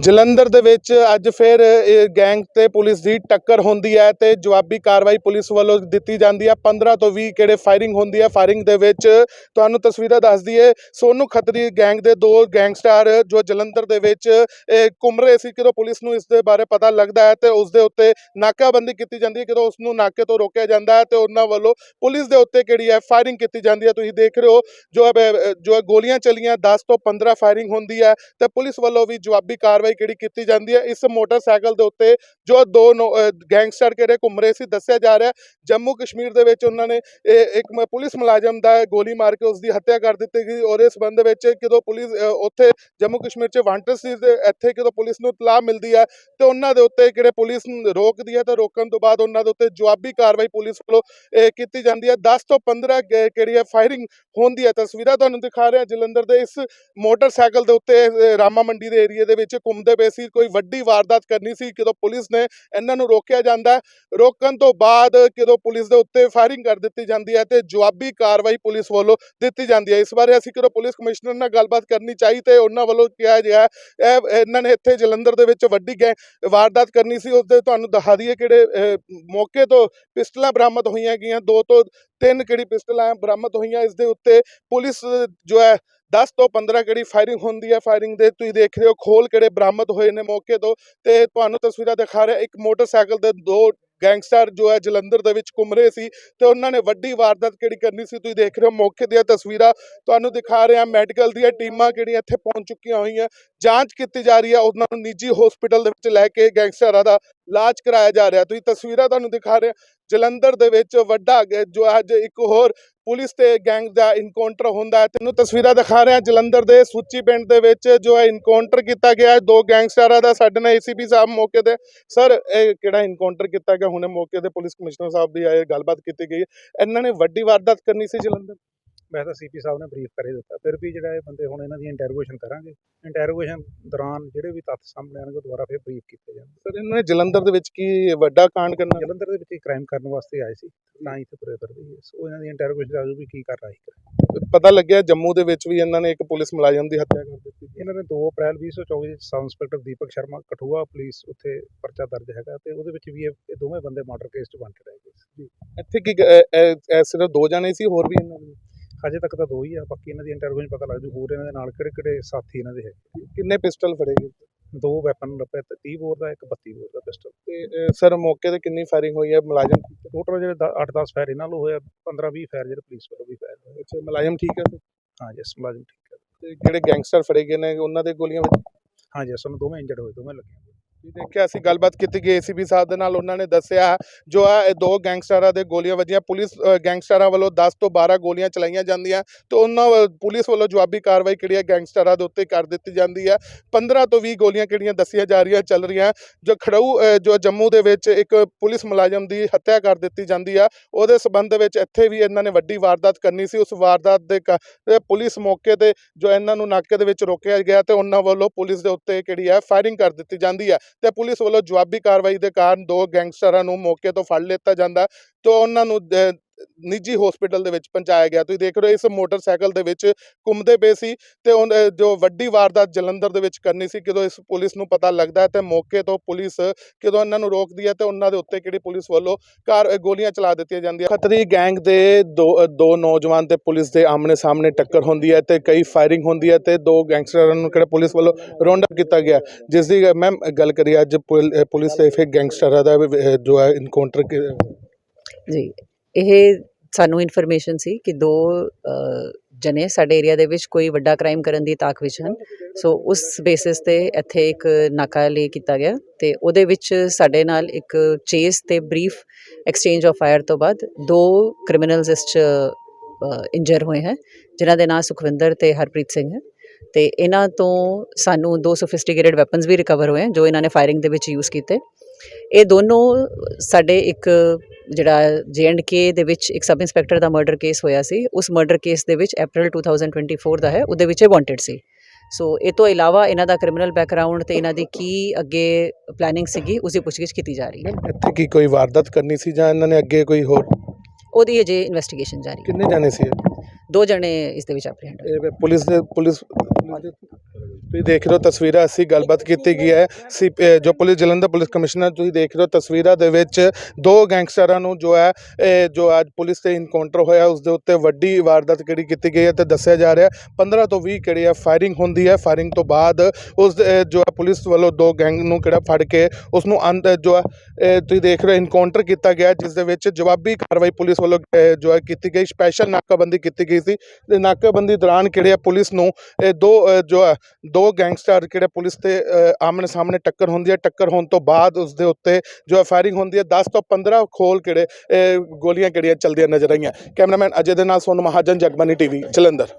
ਜਲੰਧਰ ਦੇ ਵਿੱਚ ਅੱਜ ਫਿਰ ਗੈਂਗ ਤੇ ਪੁਲਿਸ ਦੀ ਟੱਕਰ ਹੁੰਦੀ ਹੈ ਤੇ ਜਵਾਬੀ ਕਾਰਵਾਈ ਪੁਲਿਸ ਵੱਲੋਂ ਦਿੱਤੀ ਜਾਂਦੀ ਹੈ। 15 ਤੋਂ 20 ਕਿਹੜੇ ਫਾਇਰਿੰਗ ਹੁੰਦੀ ਹੈ। ਫਾਇਰਿੰਗ ਦੇ ਵਿੱਚ ਤੁਹਾਨੂੰ ਤਸਵੀਰਾਂ ਦੱਸ ਦਈਏ। ਸੋਨੂ ਖੱਤਰੀ ਗੈਂਗ ਦੇ ਦੋ ਗੈਂਗਸਟਰ ਜੋ ਜਲੰਧਰ ਦੇ ਵਿੱਚ, ਇਹ ਘੁੰਮ ਰਹੇ ਸੀ ਜਦੋਂ ਪੁਲਿਸ ਨੂੰ ਇਸ ਦੇ ਬਾਰੇ ਪਤਾ ਲੱਗਦਾ ਹੈ ਤੇ ਉਸ ਦੇ ਉੱਤੇ ਨਾਕਾਬੰਦੀ ਕੀਤੀ ਜਾਂਦੀ ਹੈ। ਜਦੋਂ ਉਸ ਨੂੰ ਨਾਕੇ ਤੋਂ ਰੋਕਿਆ ਜਾਂਦਾ ਹੈ ਤੇ ਉਹਨਾਂ ਵੱਲੋਂ ਪੁਲਿਸ ਦੇ ਉੱਤੇ ਕਿਹੜੀ ਹੈ ਫਾਇਰਿੰਗ ਕੀਤੀ ਜਾਂਦੀ ਹੈ। ਤੁਸੀਂ ਦੇਖ ਰਹੇ ਹੋ ਜੋ ਜੋ ਗੋਲੀਆਂ ਚੱਲੀਆਂ 10 ਤੋਂ 15 ਫਾਇਰਿੰਗ ਹੁੰਦੀ ਹੈ ਤੇ ਪੁਲਿਸ ਵੱਲੋਂ ਵੀ ਜਵਾਬੀ ਕਾਰਵਾਈ ਕਿਹੜੀ ਕੀਤੀ ਜਾਂਦੀ ਹੈ, ਇਸ ਮੋਟਰਸਾਈਕਲ ਦੇ ਉੱਤੇ ਜੋ ਦੋ ਗੈਂਗਸਟਰ ਕਿਹੜੇ ਘੁੰਮ ਰਹੇ ਸੀ, ਦੱਸਿਆ ਜਾ ਰਿਹਾ ਜੰਮੂ ਕਸ਼ਮੀਰ ਦੇ ਵਿੱਚ ਉਹਨਾਂ ਨੇ ਇੱਕ ਪੁਲਿਸ ਮੁਲਾਜ਼ਮ ਦਾ ਗੋਲੀ ਮਾਰ ਕੇ ਉਸ ਦੀ ਹੱਤਿਆ ਕਰ ਦਿੱਤੀ ਗਈ ਔਰ ਇਸ ਸੰਬੰਧ ਵਿੱਚ ਜਦੋਂ ਪੁਲਿਸ ਉੱਥੇ ਜੰਮੂ ਕਸ਼ਮੀਰ 'ਚ ਵਾਂਟਡ ਸੀ ਇੱਥੇ ਜਦੋਂ ਪੁਲਿਸ ਨੂੰ ਇਤਲਾਹ ਮਿਲਦੀ ਹੈ ਤੇ ਉਹਨਾਂ ਦੇ ਉੱਤੇ ਕਿਹੜੇ ਪੁਲਿਸ ਰੋਕਦੀ ਹੈ, ਤੇ ਰੋਕਣ ਤੋਂ ਬਾਅਦ ਉਹਨਾਂ ਦੇ ਉੱਤੇ ਜਵਾਬੀ ਕਾਰਵਾਈ ਪੁਲਿਸ ਵੱਲੋਂ ਕੀਤੀ ਜਾਂਦੀ ਹੈ। 10 ਤੋਂ 15 ਗ- ਕਿਹੜੀ ਹੈ, ਫਾਇਰਿੰਗ ਹੁੰਦੀ ਹੈ। ਤਸਵੀਰਾਂ ਤੁਹਾਨੂੰ ਦਿਖਾ ਰਿਹਾ ਜਲੰਧਰ ਦੇ ਇਸ ਮੋਟਰਸਾਈਕਲ ਦੇ ਉੱਤੇ ਰਾਮਾ ਮੰਡੀ ਦੇ ਏਰੀਆ ਦੇ ਵਿੱਚ ਘੁੰਮਦੇ ਪਏ ਸੀ, ਕੋਈ ਵੱਡੀ ਵਾਰਦਾਤ ਕਰਨੀ ਸੀ, ਜਦੋਂ ਪੁਲਿਸ ਨੇ ਇਹਨਾਂ ਨੂੰ ਰੋਕਿਆ ਜਾਂਦਾ ਰੋਕਣ ਤੋਂ ਬਾਅਦ ਜਦੋਂ ਪੁਲਿਸ ਦੇ ਉੱਤੇ ਫਾਇਰਿੰਗ ਕਰ ਦਿੱਤੀ ਜਾਂਦੀ ਹੈ ਤੇ ਜਵਾਬੀ ਕਾਰਵਾਈ ਪੁਲਿਸ ਵੱਲੋਂ ਦਿੱਤੀ ਜਾਂਦੀ ਹੈ। ਇਸ ਬਾਰੇ ਅਸੀਂ ਜਦੋਂ ਪੁਲਿਸ ਕਮਿਸ਼ਨਰ ਨਾਲ ਗੱਲਬਾਤ ਕਰਨੀ ਚਾਹੀ ਤੇ ਉਹਨਾਂ ਵੱਲੋਂ ਕਿਹਾ ਗਿਆ ਇਹਨਾਂ ਨੇ ਇੱਥੇ ਜਲੰਧਰ ਦੇ ਵਿੱਚ ਵੱਡੀ ਗੈ, ਵਾਰਦਾਤ ਕਰਨੀ ਸੀ ਉਸ ਦੇ ਤੁਹਾਨੂੰ ਦਿਖਾ ਦਈਏ ਕਿਹੜੇ ਮੌਕੇ ਤੋਂ ਪਿਸਟਲਾਂ ਬਰਾਮਦ ਹੋਈਆਂ ਗਈਆਂ, ਦੋ ਤੋਂ ਤਿੰਨ ਕਿਹੜੀ ਪਿਸਟਲਾਂ ਬਰਾਮਦ ਹੋਈਆਂ, ਇਸ ਦੇ ਉੱਤੇ ਪੁਲਿਸ ਜੋ ਹੈ 10 ਤੋਂ 15 ਕਿਹੜੀ ਫਾਇਰਿੰਗ ਹੁੰਦੀ ਹੈ ਫਾਇਰਿੰਗ ਦੇ ਤੁਸੀਂ ਦੇਖ ਰਹੇ ਹੋ, ਖੋਲ ਕਿਹੜੇ ਬਰਾਮਦ ਹੋਏ ਨੇ ਮੌਕੇ ਤੋਂ ਤੇ ਤੁਹਾਨੂੰ ਤਸਵੀਰਾਂ ਦਿਖਾ ਰਿਹਾ, ਇੱਕ ਮੋਟਰਸਾਈਕਲ ਦੇ ਦੋ ਗੈਂਗਸਟਰ ਜੋ ਹੈ ਜਲੰਧਰ ਦੇ ਵਿੱਚ ਘੁੰਮ ਰਹੇ ਸੀ ਤੇ ਉਹਨਾਂ ਨੇ ਵੱਡੀ ਵਾਰਦਾਤ ਕਿਹੜੀ ਕਰਨੀ ਸੀ, ਤੁਸੀਂ ਦੇਖ ਰਹੇ ਹੋ ਮੌਕੇ ਦੀਆਂ ਤਸਵੀਰਾਂ, ਤੁਹਾਨੂੰ ਦਿਖਾ ਰਿਹਾ ਮੈਡੀਕਲ ਦੀਆਂ ਟੀਮਾਂ ਕਿਹੜੀਆਂ ਇੱਥੇ ਪਹੁੰਚ ਚੁੱਕੀਆਂ ਹੋਈਆਂ, ਜਾਂਚ ਕੀਤੀ ਜਾ ਰਹੀ ਹੈ, ਉਹਨਾਂ ਨੂੰ ਨਿੱਜੀ ਹਸਪੀਟਲ ਦੇ ਵਿੱਚ ਲੈ ਕੇ ਗੈਂਗਸਟਰਾਂ ਦਾ ਇਲਾਜ ਕਰਾਇਆ ਜਾ ਰਿਹਾ। ਤੁਸੀਂ ਤਸਵੀਰਾਂ ਤੁਹਾਨੂੰ ਦਿਖਾ ਰਹੇ ਜਲੰਧਰ ਦੇ ਵਿੱਚ ਵੱਡਾ ਜੋ ਅੱਜ ਇੱਕ ਹੋਰ ਪੁਲਿਸ ਤੇ ਗੈਂਗ ਦਾ ਇਨਕਾਊਂਟਰ ਹੁੰਦਾ ਹੈ। ਤੈਨੂੰ ਤਸਵੀਰਾਂ ਦਿਖਾ ਰਿਹਾ ਜਲੰਧਰ ਦੇ ਸੁੱਚੀ ਪਿੰਡ ਦੇ ਵਿੱਚ ਜੋ ਹੈ ਇਨਕਾਊਂਟਰ ਕੀਤਾ ਗਿਆ ਦੋ ਗੈਂਗਸਟਰਾਂ ਦਾ ਸਾਡੇ ਨਾਲ ਏਸੀਪੀ ਸਾਹਿਬ ਮੌਕੇ ਤੇ। ਸਰ ਇਹ ਕਿਹੜਾ ਇਨਕਾਊਂਟਰ ਕੀਤਾ ਗਿਆ? ਹੁਣੇ ਮੌਕੇ ਤੇ ਪੁਲਿਸ ਕਮਿਸ਼ਨਰ ਸਾਹਿਬ ਦੀ ਆਏ ਗੱਲਬਾਤ ਕੀਤੀ ਗਈ ਹੈ। ਇਹਨਾਂ ਨੇ ਵੱਡੀ ਵਾਰਦਾਤ ਕਰਨੀ ਸੀ ਜਲੰਧਰ। ਮੈਂ ਤਾਂ ਸੀਪੀ ਸਾਹਿਬ ਨੇ ਬਰੀਫ ਕਰੇ ਦਿੱਤਾ। ਫਿਰ ਵੀ ਜਿਹੜਾ ਇਹ ਬੰਦੇ ਹੁਣ ਇਹਨਾਂ ਦੀ ਇੰਟਰੋਗੇਸ਼ਨ ਕਰਾਂਗੇ ਇੰਟਰੋਗੇਸ਼ਨ ਦੌਰਾਨ ਜਿਹੜੇ ਵੀ ਤੱਥ ਸਾਹਮਣੇ ਆਣਗੇ ਦੁਬਾਰਾ ਫਿਰ ਬਰੀਫ ਕੀਤੇ ਜਾਣਗੇ। ਸਰ ਇਹਨਾਂ ਨੇ ਜਲੰਧਰ ਦੇ ਵਿੱਚ ਕੀ ਵੱਡਾ ਕਾਂਡ ਕਰਨਾ? ਜਲੰਧਰ ਦੇ ਵਿੱਚ ਕ੍ਰਾਈਮ ਕਰਨ ਵਾਸਤੇ ਆਏ ਸੀ ਨਾ ਹੀ ਤੇ ਸੀ। ਸੋ ਇਹਨਾਂ ਦੀ ਇੰਟਰੋਗੇਸ਼ਨ ਆਜੂ ਵੀ ਕੀ ਕਰ ਰਹਾ ਹੈ ਪਤਾ ਲੱਗਿਆ ਜੰਮੂ ਦੇ ਵਿੱਚ ਵੀ ਇਹਨਾਂ ਨੇ ਇੱਕ ਪੁਲਿਸ ਮੁਲਾਜ਼ਮ ਦੀ ਹੱਤਿਆ ਕਰ ਦਿੱਤੀ। ਇਹਨਾਂ ਨੇ 2 ਅਪ੍ਰੈਲ 2024 ਵਿੱਚ sub inspector Deepak Sharma Kathua police ਉੱਥੇ ਪਰਚਾ ਦਰਜ ਹੈਗਾ ਤੇ ਉਹਦੇ ਵਿੱਚ ਵੀ ਇਹ ਦੋਵੇਂ ਬੰਦੇ ਮਰਡਰ ਕੇਸ 'ਚ ਵਾਂਟਡ ਹੈਗੇ ਸੀ। ਇੱਥੇ ਕੀ ਸਿਰਫ ਦੋ ਜਾਣੇ ਸੀ ਹੋਰ ਵੀ ਇਹਨਾਂ ਦੇ ਹਜੇ ਤੱਕ ਤਾਂ ਦੋ ਹੀ ਆ ਬਾਕੀ ਇਹਨਾਂ ਦੀ ਇੰਟਰੋਗੇਸ਼ਨ ਪਤਾ ਲੱਗ ਜੂ ਹੋਰ ਇਹਨਾਂ ਦੇ ਨਾਲ ਕਿਹੜੇ ਕਿਹੜੇ ਸਾਥੀ ਇਹਨਾਂ ਦੇ ਹੈ ਕਿੰਨੇ ਪਿਸਟਲ ਫੜੇ ਗਏ? ਦੋ ਵੈਪਨ ਲੱਭੇ ਤੇ 30 ਬੋਰ ਦਾ ਇੱਕ 32 ਬੋਰ ਦਾ ਪਿਸਟਲ। ਤੇ ਸਰ ਮੌਕੇ ਤੇ ਕਿੰਨੀ ਫਾਇਰਿੰਗ ਹੋਈ ਹੈ? ਮੁਲਾਜ਼ਮ ਟੋਟਲ ਜਿਹੜੇ 8-10 ਫਾਇਰ ਇਹਨਾਂ ਨੂੰ ਹੋਇਆ 15-20 ਫਾਇਰ ਜਿਹੜੇ ਪੁਲਿਸ ਵੱਲੋਂ ਵੀ ਫਾਇਰ ਹੋਏ ਅੱਛਾ ਮੁਲਾਜ਼ਮ ਠੀਕ ਹੈ? ਹਾਂ ਜੀ ਮੁਲਾਜ਼ਮ ਠੀਕ ਹੈ। ਤੇ ਜਿਹੜੇ ਗੈਂਗਸਟਰ ਫੜੇ ਗਏ ਨੇ ਉਹਨਾਂ ਦੇ ਗੋਲੀਆਂ ਵਿੱਚ? ਹਾਂ ਜੀ ਸਾਨੂੰ ਦੋਵੇਂ ਇੰਜਰਡ ਹੋਏ ਦੋਵੇਂ ਲੱਗੇ ਦੇਖਿਆ, ਅਸੀਂ ਗੱਲਬਾਤ ਕੀਤੀ ਗਈ ਏਸੀਪੀ ਸਾਹਿਬ ਦੇ ਨਾਲ ਉਹਨਾਂ ਨੇ ਦੱਸਿਆ ਜੋ ਆ, ਇਹ ਦੋ ਗੈਂਗਸਟਰਾਂ ਦੇ ਗੋਲੀਆਂ ਵੱਜੀਆਂ। ਪੁਲਿਸ ਗੈਂਗਸਟਰਾਂ ਵੱਲੋਂ 10 ਤੋਂ 12 ਗੋਲੀਆਂ ਚਲਾਈਆਂ ਜਾਂਦੀਆਂ ਤੇ ਉਹਨਾਂ ਵੱਲ- ਪੁਲਿਸ ਵੱਲੋਂ ਜਵਾਬੀ ਕਾਰਵਾਈ ਕਿਹੜੀ ਹੈ ਗੈਂਗਸਟਰਾਂ ਦੇ ਉੱਤੇ ਕਰ ਦਿੱਤੀ ਜਾਂਦੀ ਹੈ 15 ਤੋਂ 20 ਗੋਲੀਆਂ ਕਿਹੜੀਆਂ ਦੱਸੀਆਂ ਜਾ ਰਹੀਆਂ, ਚੱਲ ਰਹੀਆਂ। ਜੋ ਖੜੂ ਜੋ ਜੰਮੂ ਦੇ ਵਿੱਚ ਇੱਕ ਪੁਲਿਸ ਮੁਲਾਜ਼ਮ ਦੀ ਹੱਤਿਆ ਕਰ ਦਿੱਤੀ ਜਾਂਦੀ ਆ। ਉਹਦੇ ਸਬੰਧ ਵਿੱਚ ਇੱਥੇ ਵੀ ਇਹਨਾਂ ਨੇ ਵੱਡੀ ਵਾਰਦਾਤ ਕਰਨੀ ਸੀ। ਉਸ ਵਾਰਦਾਤ ਦੇ ਕ- ਪੁਲਿਸ ਮੌਕੇ ਤੇ ਜੋ ਇਹਨਾਂ ਨੂੰ ਨਾਕੇ ਦੇ ਵਿੱਚ ਰੋਕਿਆ ਗਿਆ ਤੇ ਉਹਨਾਂ ਵੱਲੋਂ ਪੁਲਿਸ ਦੇ ਉੱਤੇ ਕਿਹੜੀ ਹੈ ਫਾਇਰਿੰਗ ਕਰ ਦਿੱਤੀ ਜਾਂਦੀ ਹੈ ਤੇ ਪੁਲਿਸ ਵੱਲੋਂ ਜਵਾਬੀ ਕਾਰਵਾਈ ਦੇ ਕਾਰਨ ਦੋ ਗੈਂਗਸਟਰਾਂ ਨੂੰ ਮੌਕੇ ਤੋਂ ਫੜ ਲਿੱਤਾ ਜਾਂਦਾ, ਤੇ ਉਹਨਾਂ ਨੂੰ ਨਿੱਜੀ ਹਸਪੀਟਲ ਦੇ ਵਿੱਚ ਪਹੁੰਚਾਇਆ ਗਿਆ। ਤੁਸੀਂ ਦੇਖ ਰਹੇ ਹੋ, ਇਸ ਮੋਟਰਸਾਈਕਲ ਦੇ ਵਿੱਚ ਘੁੰਮਦੇ ਪਏ ਸੀ ਤੇ ਉਹ ਜੋ ਵੱਡੀ ਵਾਰਦਾਤ ਜਲੰਧਰ ਦੇ ਵਿੱਚ ਕਰਨੀ ਸੀ ਜਦੋਂ ਇਸ ਪੁਲਿਸ ਨੂੰ ਪਤਾ ਲੱਗਦਾ ਤੇ ਮੌਕੇ ਤੋਂ ਪੁਲਿਸ ਜਦੋਂ ਇਹਨਾਂ ਨੂੰ ਰੋਕਦੀ ਹੈ ਤੇ ਉਹਨਾਂ ਦੇ ਉੱਤੇ ਕਿਹੜੀ ਪੁਲਿਸ ਵੱਲੋਂ ਕਾਰ ਗੋਲੀਆਂ ਚਲਾ ਦਿੱਤੀਆਂ ਜਾਂਦੀਆਂ। ਖੱਤਰੀ ਗੈਂਗ ਦੇ ਦੋ ਦੋ ਨੌਜਵਾਨ ਤੇ ਪੁਲਿਸ ਦੇ ਆਮਨੇ ਸਾਹਮਣੇ ਟੱਕਰ ਹੁੰਦੀ ਹੈ ਤੇ ਕਈ ਫਾਇਰਿੰਗ ਹੁੰਦੀ ਹੈ ਤੇ ਦੋ ਗੈਂਗਸਟਰਾਂ ਨੂੰ ਕਿਹੜੇ ਪੁਲਿਸ ਵੱਲੋਂ ਰੌਂਡ ਅਪ ਕੀਤਾ ਗਿਆ। ਜਿਸ ਦੀ ਮੈਮ ਗੱਲ ਕਰੀਏ ਅੱਜ ਪੁਲ- ਪੁਲਿਸ ਤੇ ਫਿਰ ਗੈਂਗਸਟਰਾਂ ਦਾ ਜੋ ਹੈ ਇਨਕਾਊਂਟਰ ਜੀ। ਇਹ ਸਾਨੂੰ ਇਨਫੋਰਮੇਸ਼ਨ ਸੀ ਕਿ ਦੋ ਅ, ਜਣੇ ਸਾਡੇ ਏਰੀਆ ਦੇ ਵਿੱਚ ਕੋਈ ਵੱਡਾ ਕ੍ਰਾਈਮ ਕਰਨ ਦੀ ਤਾਕ ਵਿੱਚ ਹਨ। ਸੋ ਉਸ ਬੇਸਿਸ ਤੇ ਇੱਥੇ ਇੱਕ ਨਾਕਾ ਲੇ ਕੀਤਾ ਗਿਆ ਤੇ ਉਹਦੇ ਵਿੱਚ ਸਾਡੇ ਨਾਲ ਇੱਕ ਚੇਸ ਤੇ ਬਰੀਫ ਐਕਸਚੇਂਜ ਆਫ ਫਾਇਰ ਤੋਂ ਬਾਅਦ ਦੋ ਕ੍ਰਿਮੀਨਲਸ ਇਸ ਚ ਇੰਜਰ ਹੋਏ ਹਨ ਜਿਨ੍ਹਾਂ ਦੇ ਨਾਂ ਸੁਖਵਿੰਦਰ ਤੇ ਹਰਪ੍ਰੀਤ ਸਿੰਘ ਹੈ ਤੇ ਇਹਨਾਂ ਤੋਂ ਸਾਨੂੰ ਦੋ ਸੋਫਿਸਟੀਕੇਟਡ ਵੈਪਨਸ ਵੀ ਰਿਕਵਰ ਹੋਏ ਹਨ ਜੋ ਇਹਨਾਂ ਨੇ ਫਾਇਰਿੰਗ ਦੇ ਵਿੱਚ ਯੂਜ਼ ਕੀਤੇ। ਇਹ ਦੋਨੋਂ ਸਾਡੇ ਇੱਕ ਜਿਹੜਾ ਕੇ ਦੇ ਵਿੱਚ ਇੱਕ ਸਬ ਇੰਸਪੈਕਟਰ ਦਾ ਮਰਡਰ ਕੇਸ ਹੋਇਆ ਸੀ। ਉਸ ਮਰਡਰ ਕੇਸ ਦੇ ਵਿੱਚ April 2024 ਦਾ ਹੈ ਉਹਦੇ ਵਿੱਚ ਇਹ ਵਾਂਟਡ ਸੀ। ਸੋ ਇਹ ਤੋਂ ਇਲਾਵਾ ਇਹਨਾਂ ਦਾ ਕ੍ਰਿਮੀਨਲ ਬੈਕਗ੍ਰਾਉਂਡ ਤੇ ਇਹਨਾਂ ਦੀ ਕੀ ਅੱਗੇ ਪਲੈਨਿੰਗ ਸੀਗੀ ਉਸ ਦੀ ਪੁੱਛਗਿੱਛ ਕੀਤੀ ਜਾ ਰਹੀ ਹੈ। ਇੱਥੇ ਕੀ ਕੋਈ ਵਾਰਦਾਤ ਕਰਨੀ ਸੀ ਜਾਂ ਇਹਨਾਂ ਨੇ ਅੱਗੇ ਕੋਈ ਹੋਰ? ਉਹਦੀ ਅਜੇ ਇਨਵੈਸਟੀਗੇਸ਼ਨ ਜਾਰੀ ਹੈ। ਕਿੰਨੇ ਜਾਣੇ ਸੀ ਇਹ? ਦੋ ਜਣੇ ਇਸ ਦੇ ਵਿੱਚ ਐਪਰੀਹੈਂਡ ਇਹ ਪੁਲਿਸ ਦੇ ਪੁਲਿਸ ਤੁਸੀਂ ਦੇਖ ਰਹੇ ਹੋ ਤਸਵੀਰਾਂ ਅਸੀਂ ਗੱਲਬਾਤ ਕੀਤੀ ਗਈ ਹੈ। ਸੀ ਅ, ਜੋ ਪੁਲਿਸ ਜਲੰਧਰ ਪੁਲਿਸ ਕਮਿਸ਼ਨਰ ਤੁਸੀਂ ਦੇਖ ਰਹੇ ਹੋ ਤਸਵੀਰਾਂ ਦੇ ਵਿੱਚ ਦੋ ਗੈਂਗਸਟਰਾਂ ਨੂੰ ਜੋ ਹੈ ਇਹ ਜੋ ਅੱਜ ਪੁਲਿਸ ਤੇ ਇਨਕਾਊਂਟਰ ਹੋਇਆ ਉਸ ਦੇ ਉੱਤੇ ਵੱਡੀ ਵਾਰਦਾਤ ਕਿਹੜੀ ਕੀਤੀ ਗਈ ਹੈ ਤੇ ਦੱਸਿਆ ਜਾ ਰਿਹਾ 15 ਤੋਂ 20 ਕਿਹੜੀ ਹੈ ਫਾਇਰਿੰਗ ਹੁੰਦੀ ਹੈ। ਫਾਇਰਿੰਗ ਤੋਂ ਬਾਅਦ ਉਸ ਜੋ ਹੈ ਪੁਲਿਸ ਵੱਲੋਂ ਦੋ ਗੈਂਗ ਨੂੰ ਕਿਹੜਾ ਫੜ ਕੇ ਉਸ ਨੂੰ ਅੰਤ ਜੋ ਹੈ ਤੁਸੀਂ ਦੇਖ ਰਹੇ ਹੋ ਇਨਕਾਊਂਟਰ ਕੀਤਾ ਗਿਆ ਜਿਸ ਦੇ ਵਿੱਚ ਜਵਾਬੀ ਕਾਰਵਾਈ ਪੁਲਿਸ ਵੱਲੋਂ ਜੋ ਹੈ ਕੀਤੀ ਗਈ। ਸਪੈਸ਼ਲ ਨਾਕਾਬੰਦੀ ਕੀਤੀ ਗਈ ਸੀ। ਤੇ ਨਾਕਾਬੰਦੀ ਦੌਰਾਨ ਕਿਹੜੇ ਆ ਪੁਲਿਸ ਨੂੰ ਇਹ ਦੋ ਜੋ ਜੋ ਹੈ ਦੋ ਗੈਂਗਸਟਰ ਕਿਹੜੇ ਪੁਲਿਸ ਤੇ ਆਮਣੇ ਸਾਹਮਣੇ ਟੱਕਰ ਹੁੰਦੀ ਹੈ। ਟੱਕਰ ਹੋਣ ਤੋਂ ਬਾਅਦ ਉਸ ਦੇ ਉੱਤੇ ਜੋ ਹੈ ਫਾਇਰਿੰਗ ਹੁੰਦੀ ਹੈ 10 ਤੋਂ 15 ਖੋਲ ਕਿਹੜੇ ਗੋਲੀਆਂ ਕਿਹੜੀਆਂ ਚਲਦੀਆਂ ਨਜ਼ਰ ਆਈਆਂ। ਕੈਮਰਾਮੈਨ ਅਜੇ ਦੇ ਨਾਲ ਸੋਨੂ ਮਹਾਜਨ ਜਗਬਾਨੀ ਟੀਵੀ, ਜਲੰਧਰ।